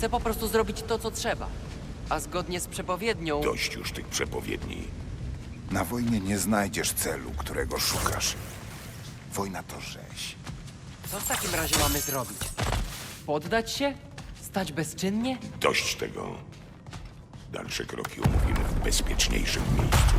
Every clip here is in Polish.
Chcę po prostu zrobić to, co trzeba. A zgodnie z przepowiednią... Dość już tych przepowiedni. Na wojnie nie znajdziesz celu, którego szukasz. Wojna to rzeź. Co w takim razie mamy zrobić? Poddać się? Stać bezczynnie? Dość tego. Dalsze kroki omówimy w bezpieczniejszym miejscu.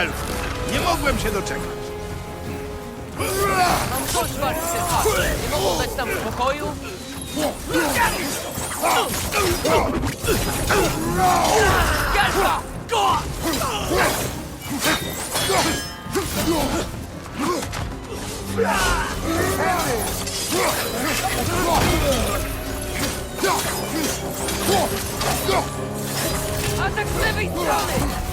Elfów. Nie mogłem się doczekać. Mam dość walki tym hasłem. Nie mogą dać nam spokoju? Galka! Atak z lewej strony!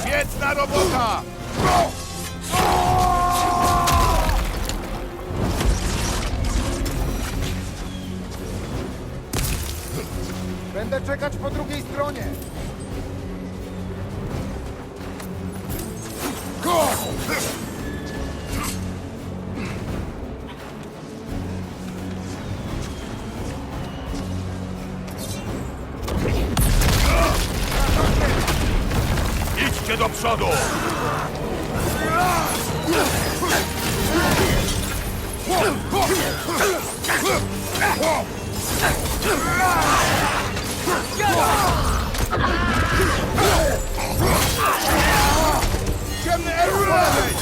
Świetna robota! Będę czekać po drugiej stronie. Idźcie do przodu! Ciemny elf po lewej!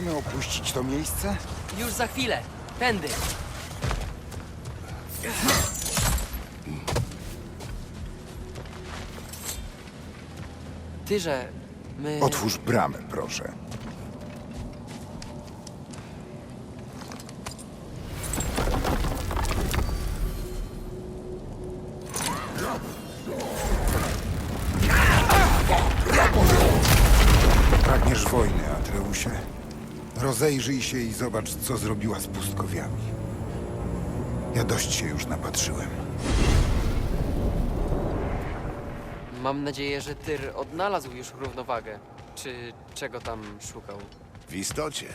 Możemy opuścić to miejsce? Już za chwilę. Tędy. Tyże, my... Otwórz bramę, proszę. Rozejrzyj się i zobacz, co zrobiła z pustkowiami. Ja dość się już napatrzyłem. Mam nadzieję, że Tyr odnalazł już równowagę. Czy czego tam szukał? W istocie.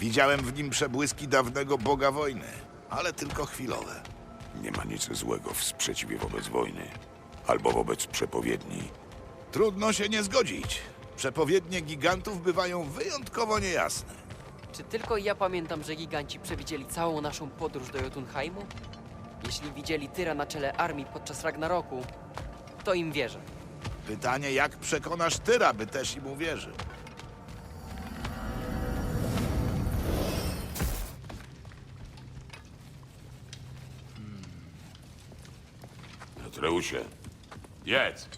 Widziałem w nim przebłyski dawnego boga wojny, ale tylko chwilowe. Nie ma nic złego w sprzeciwie wobec wojny. Albo wobec przepowiedni. Trudno się nie zgodzić. Przepowiednie gigantów bywają wyjątkowo niejasne. Czy tylko ja pamiętam, że giganci przewidzieli całą naszą podróż do Jotunheimu? Jeśli widzieli Tyra na czele armii podczas Ragnaroku, to im wierzę. Pytanie, jak przekonasz Tyra, by też im uwierzył? Atreusie, jedz!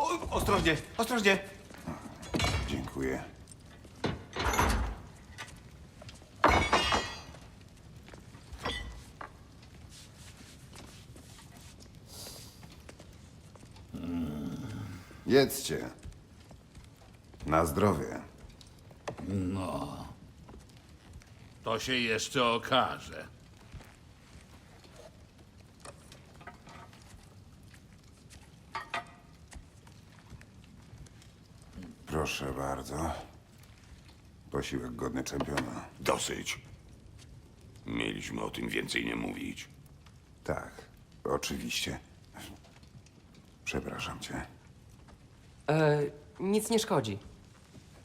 O, ostrożnie, ostrożnie! Dziękuję. Jedzcie. Na zdrowie. To się jeszcze okaże. Proszę bardzo. Posiłek godny czempiona. Dosyć. Mieliśmy o tym więcej nie mówić. Tak, oczywiście. Przepraszam cię. E, nic nie szkodzi.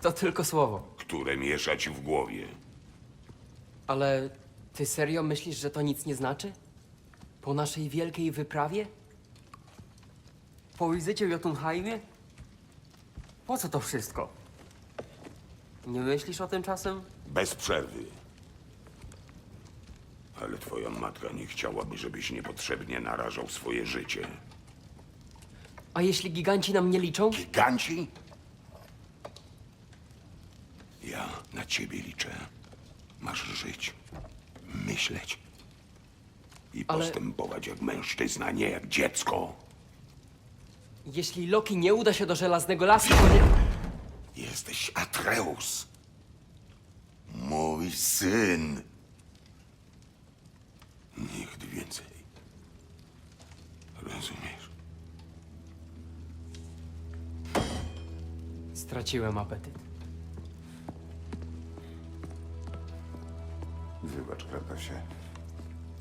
To tylko słowo. Które mieszać w głowie. Ale ty serio myślisz, że to nic nie znaczy? Po naszej wielkiej wyprawie? Po wizycie w Jotunheimie? Po co to wszystko? Nie myślisz o tym czasem? Bez przerwy. Ale twoja matka nie chciałaby, żebyś niepotrzebnie narażał swoje życie. A jeśli giganci nam nie liczą? Giganci? Ja na ciebie liczę. Masz żyć, myśleć i Ale- postępować jak mężczyzna, nie jak dziecko. Jeśli Loki nie uda się do Żelaznego Lasu, to nie... Jesteś Atreus. Mój syn. Nigdy więcej. Rozumiesz? Straciłem apetyt. Wybacz, Kratosie.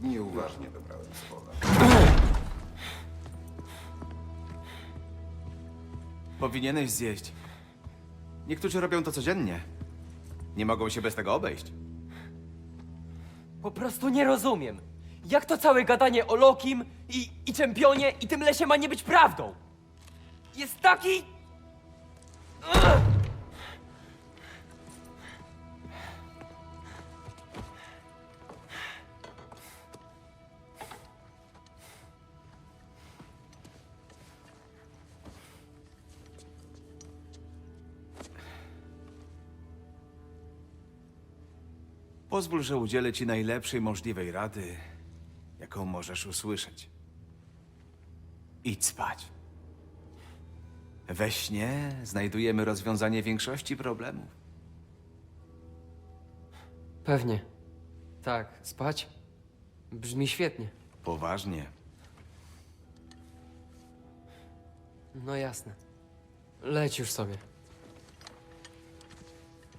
Nieuważnie dobrałem słowa. Powinieneś zjeść. Niektórzy robią to codziennie. Nie mogą się bez tego obejść. Po prostu nie rozumiem. Jak to całe gadanie o Lokim i, i czempionie i tym lesie ma nie być prawdą? Jest taki... Ugh! Pozwól, że udzielę ci najlepszej możliwej rady, jaką możesz usłyszeć. Idź spać. We śnie znajdujemy rozwiązanie większości problemów. Pewnie. Tak, spać? Brzmi świetnie. Poważnie. No jasne. Leć już sobie.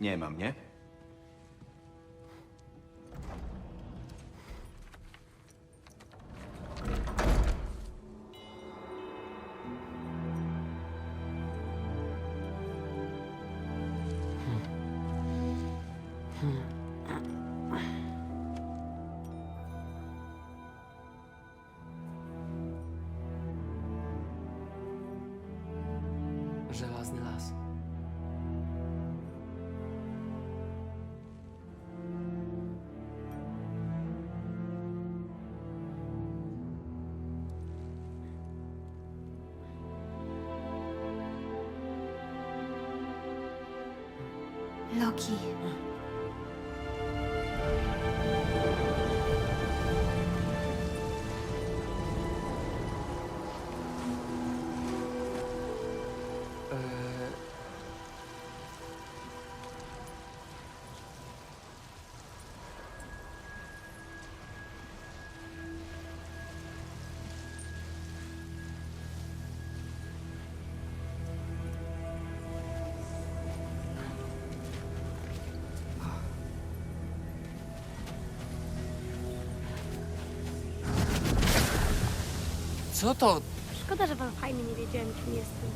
Nie ma mnie. Loki. Co to? Szkoda, że w Alfheimie nie wiedziałem, kim jestem.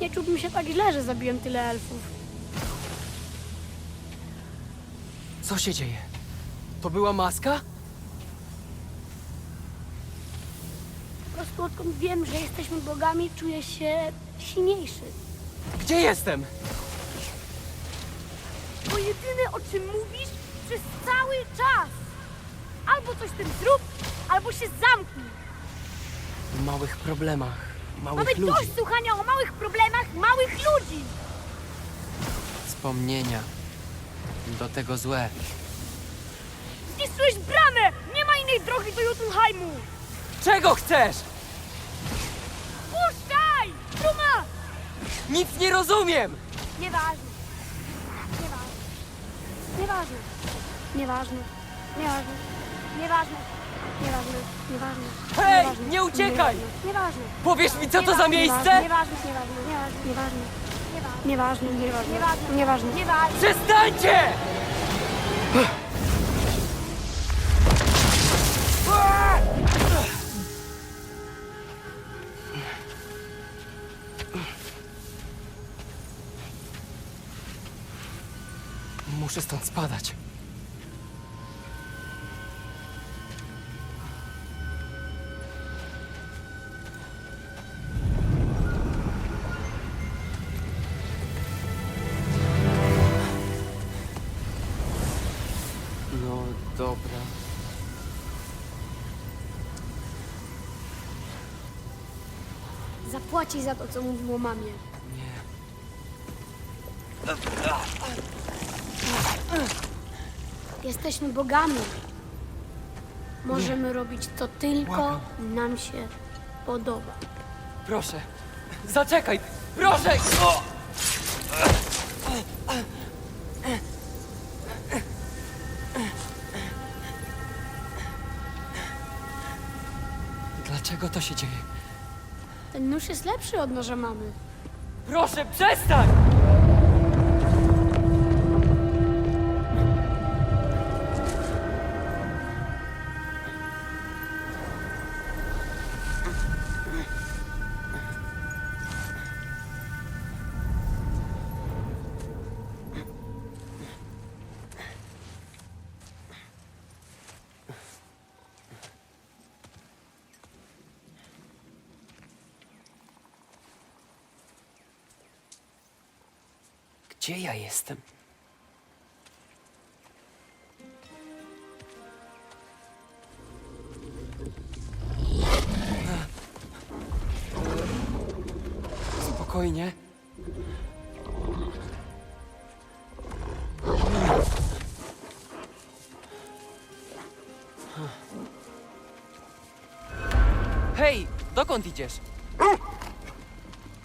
Nie czułbym się tak źle, że zabiłem tyle elfów. Co się dzieje? To była maska? Po prostu odkąd wiem, że jesteśmy bogami, czuję się silniejszy. Gdzie jestem? To jedyne, o czym mówisz przez cały czas. Albo coś z tym zrób, albo się zamknij. Małych problemach, małych Mamy ludzi. dość słuchania o małych problemach małych ludzi. Wspomnienia. Do tego złe. Zniszczyłeś bramę! Nie ma innej drogi do Jotunheimu! Czego chcesz? Puszczaj! Truma! Nic nie rozumiem! Nieważne. Nieważne. Nieważne. Nieważne. Nieważne. Nieważne. Nieważne. Nieważne. Hej, Nieważne. nie uciekaj! Nieważne. Nieważne. Powiesz mi, co to za Nieważne. miejsce? Nieważne. Nieważne. Nieważne. Nieważne. Nieważne, nieważne, nieważne, nieważne, nieważne. Przestańcie! Muszę stąd spadać. Zapłaci za to, co mówił o mamie. Nie. Jesteśmy bogami. Możemy robić co tylko nam się podoba. Proszę. Zaczekaj! Proszę! O! Dlaczego to się dzieje? Ten nóż jest lepszy od noża mamy. Proszę, przestań! Jestem? Spokojnie. Hej, dokąd idziesz?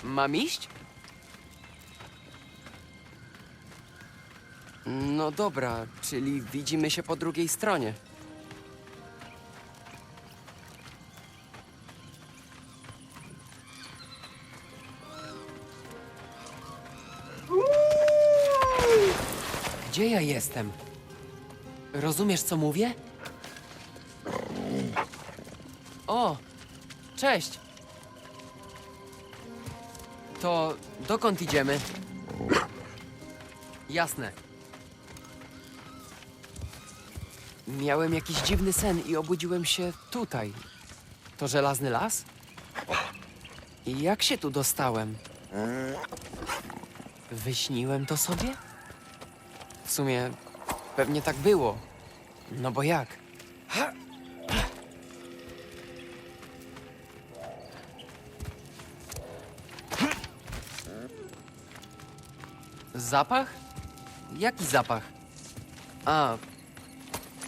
Mam iść? No dobra, czyli widzimy się po drugiej stronie. Gdzie ja jestem? Rozumiesz, co mówię? O, cześć. To dokąd idziemy? Jasne. Miałem jakiś dziwny sen i obudziłem się tutaj. To żelazny las? I jak się tu dostałem? Wyśniłem to sobie? W sumie pewnie tak było. No bo jak? Zapach? Jaki zapach? A,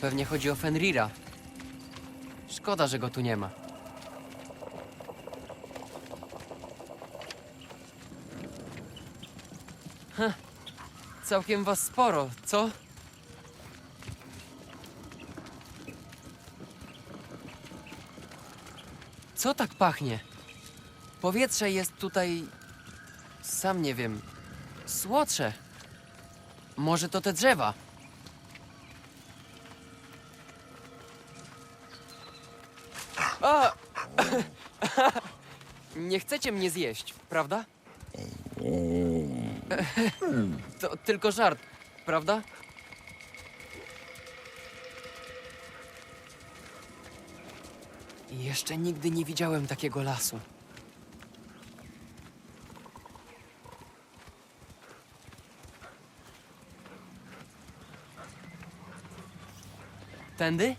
pewnie chodzi o Fenrira. Szkoda, że go tu nie ma. Heh, całkiem was sporo, co? Co tak pachnie? Powietrze jest tutaj. Sam nie wiem. Słodsze. Może to te drzewa? Nie chcecie mnie zjeść, prawda? To tylko żart, prawda? Jeszcze nigdy nie widziałem takiego lasu. Tędy?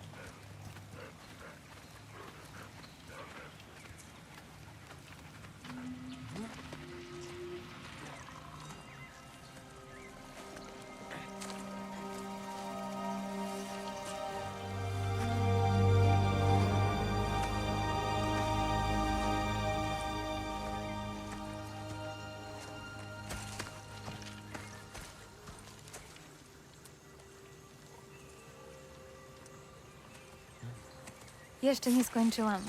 Jeszcze nie skończyłam.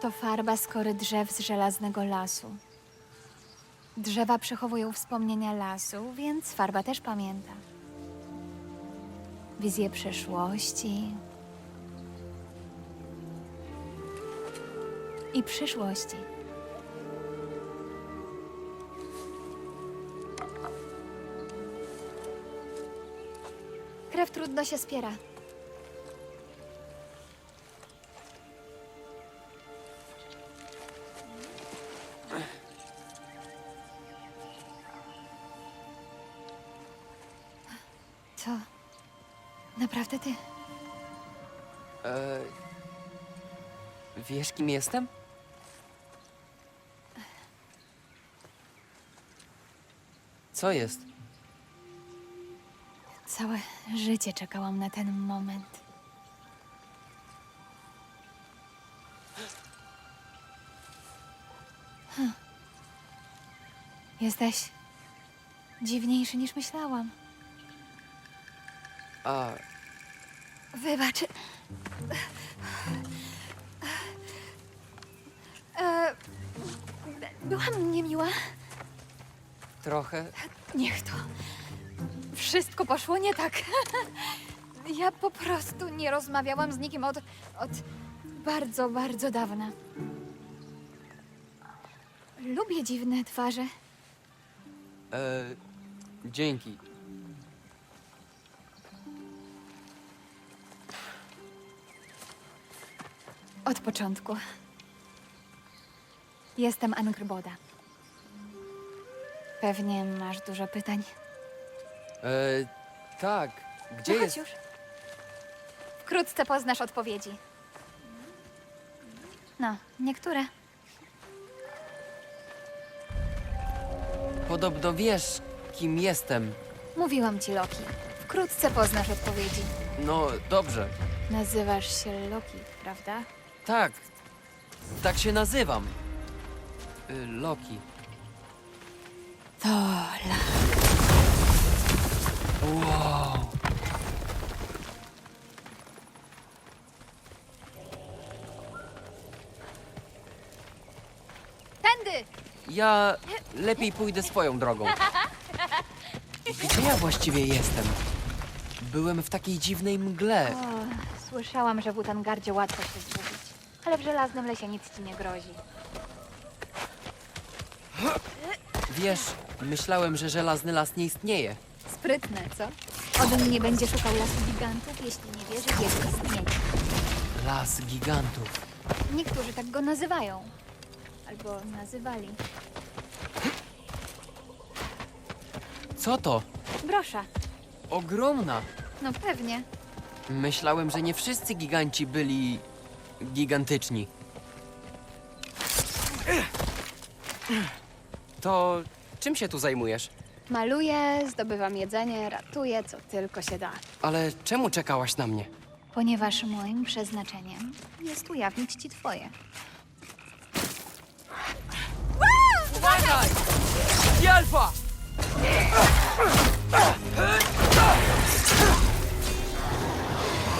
To farba z kory drzew z żelaznego lasu. Drzewa przechowują wspomnienia lasu, więc farba też pamięta. Wizje przeszłości. I przyszłości. Trudno się spiera. To naprawdę ty? E, wiesz, kim jestem? Co jest? Całe życie czekałam na ten moment. Hm. Jesteś dziwniejszy niż myślałam. A, Wybacz. E, byłam niemiła. trochę. Niech to. Wszystko poszło nie tak. Ja po prostu nie rozmawiałam z nikim od, od bardzo, bardzo dawna. Lubię dziwne twarze. E, dzięki. Od początku. Jestem Angrboda. Pewnie masz dużo pytań. E, tak, gdzie no chodź jest? już. Wkrótce poznasz odpowiedzi. No, niektóre. Podobno wiesz, kim jestem. Mówiłam ci, Loki. Wkrótce poznasz odpowiedzi. No, dobrze. Nazywasz się Loki, prawda? Tak, tak się nazywam. Y, Loki. To. Wow. Tędy! Ja lepiej pójdę swoją drogą. Gdzie ja właściwie jestem? Byłem w takiej dziwnej mgle. O, słyszałam, że w Utangardzie łatwo się zgubić. Ale w żelaznym lesie nic ci nie grozi. Wiesz, myślałem, że żelazny las nie istnieje. Sprytne, co? Odin nie będzie szukał lasu gigantów, jeśli nie wierzy w jego istnienie. Las gigantów. Niektórzy tak go nazywają. Albo nazywali. Co to? Brosza. Ogromna. No pewnie. Myślałem, że nie wszyscy giganci byli gigantyczni. To czym się tu zajmujesz? Maluję, zdobywam jedzenie, ratuję, co tylko się da. Ale czemu czekałaś na mnie? Ponieważ moim przeznaczeniem jest ujawnić ci twoje. Uważaj!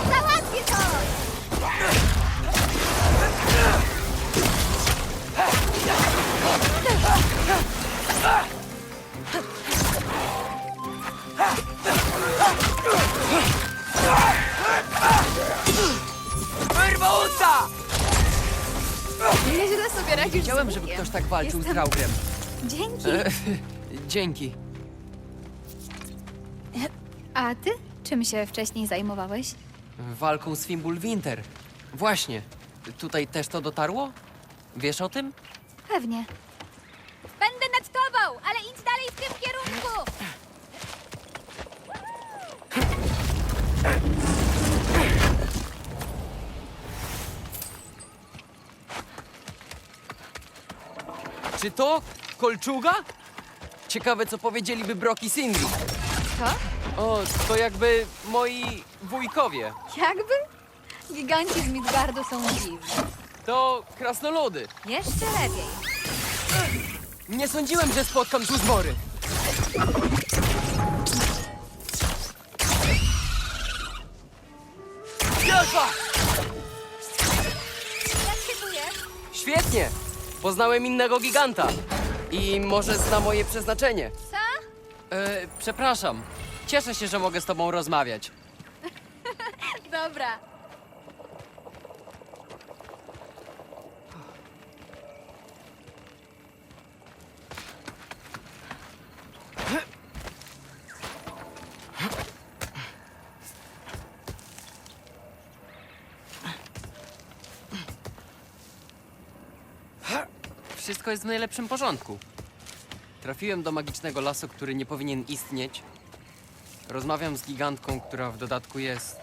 Załatwię to! Wyrwałca! Nieźle sobie radzisz z żeby Bugiem. ktoś tak walczył z Jestem- Draugrem. Dzięki. E, dzięki. A ty? Czym się wcześniej zajmowałeś? Walką z Fimbulwinter. Właśnie. Tutaj też to dotarło? Wiesz o tym? Pewnie. Będę nad tobą, ale idź dalej w tym kierunku! Czy to kolczuga? Ciekawe, co powiedzieliby Brock i Cindy. Co? O, to jakby moi wujkowie. Jakby? Giganci z Midgardu są dziwni. To krasnoludy. Jeszcze lepiej. Nie sądziłem, że spotkam tu zbory. Świetnie! Poznałem innego giganta. I może zna moje przeznaczenie. Co? E, przepraszam. Cieszę się, że mogę z tobą rozmawiać. Dobra. Wszystko jest w najlepszym porządku. Trafiłem do magicznego lasu, który nie powinien istnieć. Rozmawiam z gigantką, która w dodatku jest.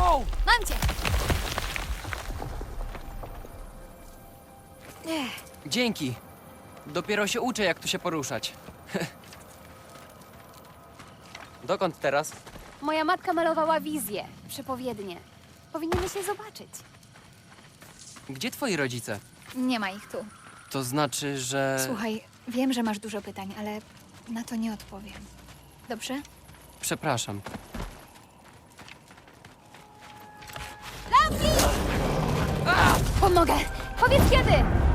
Wow! Mam cię! Dzięki. Dopiero się uczę, jak tu się poruszać. Dokąd teraz? Moja matka malowała wizję, przepowiednie. Powinieneś je zobaczyć. Gdzie twoi rodzice? Nie ma ich tu. To znaczy, że. Słuchaj, wiem, że masz dużo pytań, ale na to nie odpowiem. Dobrze? Przepraszam. Pomogę! Powiedz kiedy!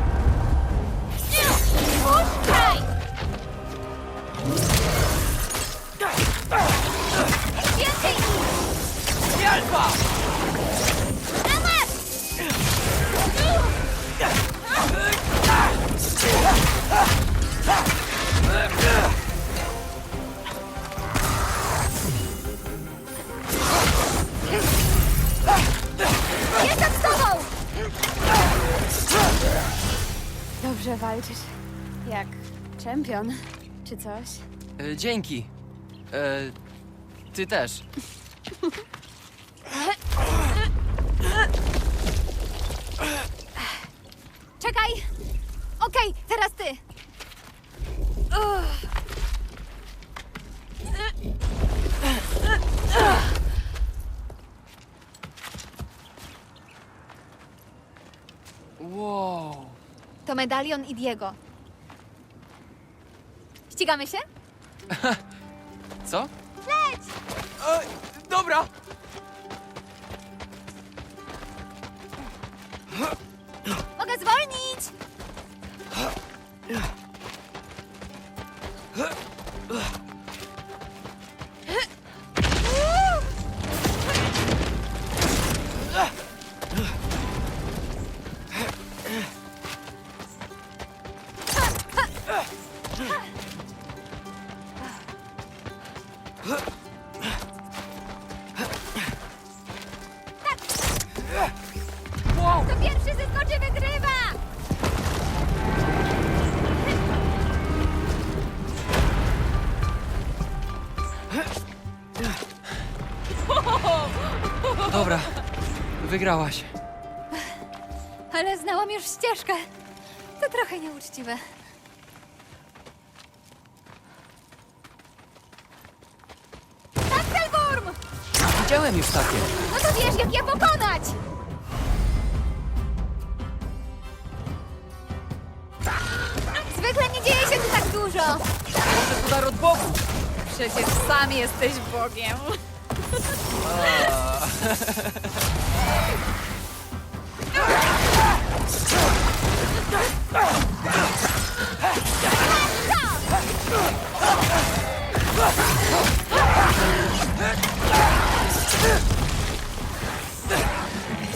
Alfa! Jestem z tobą! Dobrze walczysz. Jak czempion, czy coś? E, dzięki. E, ty też. Czekaj! Okej, teraz ty! Wow. To medalion i Diego. Ścigamy się? Co? Leć! E, dobra! Mogę zwolnić! Wow! Wygrałaś. Ale znałam już ścieżkę. To trochę nieuczciwe. Axelwurm! Widziałem już takie. No to wiesz, jak je pokonać! Zwykle nie dzieje się tu tak dużo. Może to dar od Bogu. Przecież sam jesteś Bogiem.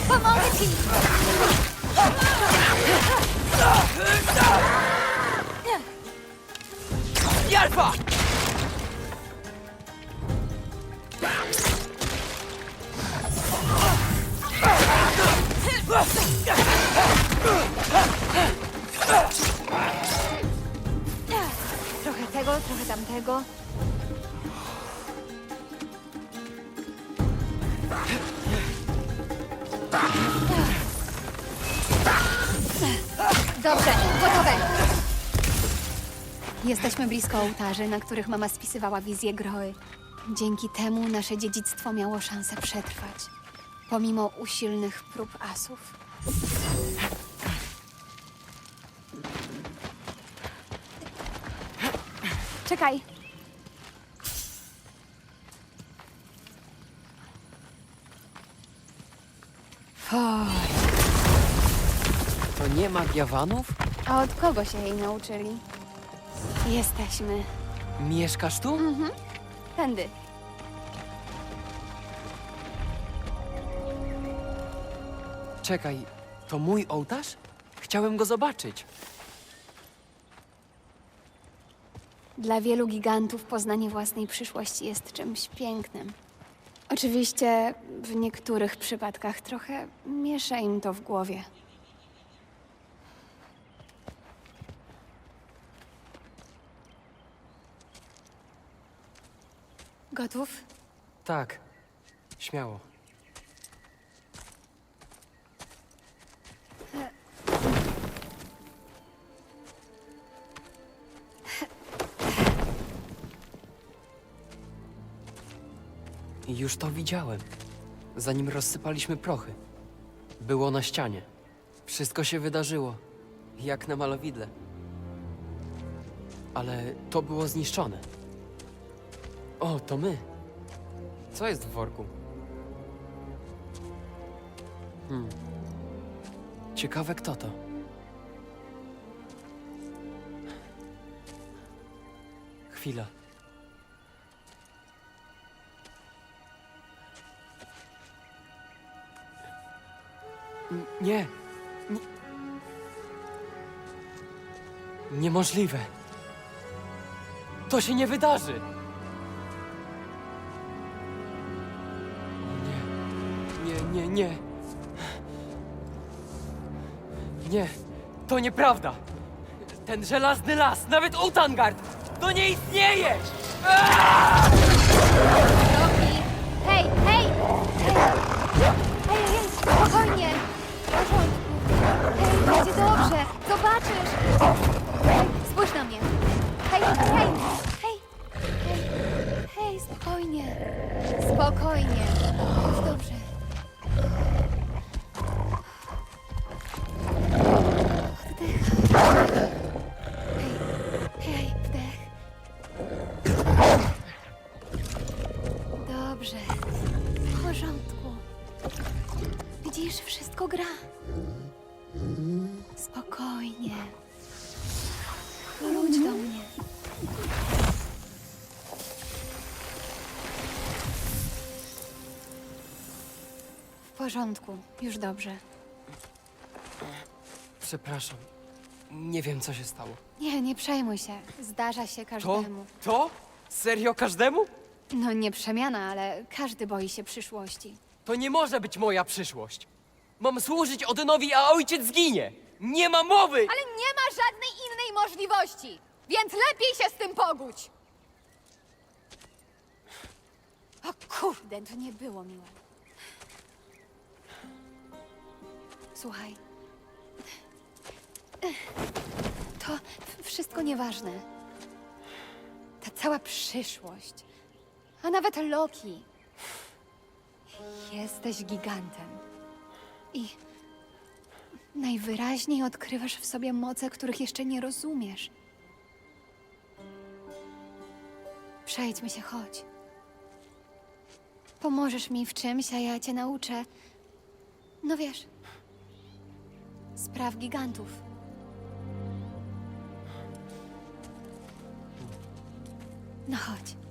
Pomogę Trochę tego, trochę tamtego. Dobrze, gotowe. Jesteśmy blisko ołtarzy, na których mama spisywała wizję Groły. Dzięki temu nasze dziedzictwo miało szansę przetrwać, pomimo usilnych prób asów. Czekaj. To nie magia vanów? A od kogo się jej nauczyli? Jesteśmy. Mieszkasz tu? Tędy. Czekaj, to mój ołtarz? Chciałem go zobaczyć. Dla wielu gigantów poznanie własnej przyszłości jest czymś pięknym. Oczywiście w niektórych przypadkach trochę miesza im to w głowie. Gotów? Tak, śmiało. Już to widziałem, zanim rozsypaliśmy prochy. Było na ścianie. Wszystko się wydarzyło, jak na malowidle. Ale to było zniszczone. O, to my. Co jest w worku? Hmm. Ciekawe kto to. Chwila. Nie. nie. Niemożliwe. To się nie wydarzy. Nie. Nie, nie, nie. Nie, to nieprawda. Ten żelazny las, nawet Utangard, to nie istnieje! Roki! Hej, hej! Hej, hej, hej, spokojnie! Będzie dobrze. Zobaczysz. Hej, spójrz na mnie. Hej, hej, hej, hej, hej, spokojnie. Spokojnie. Dobrze. Porządku, już dobrze. Przepraszam, nie wiem co się stało. Nie, nie przejmuj się. Zdarza się To? każdemu. To? Serio każdemu? No nie przemiana, ale każdy boi się przyszłości. To nie może być moja przyszłość. Mam służyć Odynowi, a ojciec zginie. Nie ma mowy! Ale nie ma żadnej innej możliwości, więc lepiej się z tym pogódź. O kurde, to nie było miłe. Słuchaj. To wszystko nieważne. Ta cała przyszłość. A nawet Loki. Jesteś gigantem. I Najwyraźniej odkrywasz w sobie moce, których jeszcze nie rozumiesz. Przejdźmy się, chodź. Pomożesz mi w czymś, a ja cię nauczę. No wiesz, spraw gigantów. No chodź.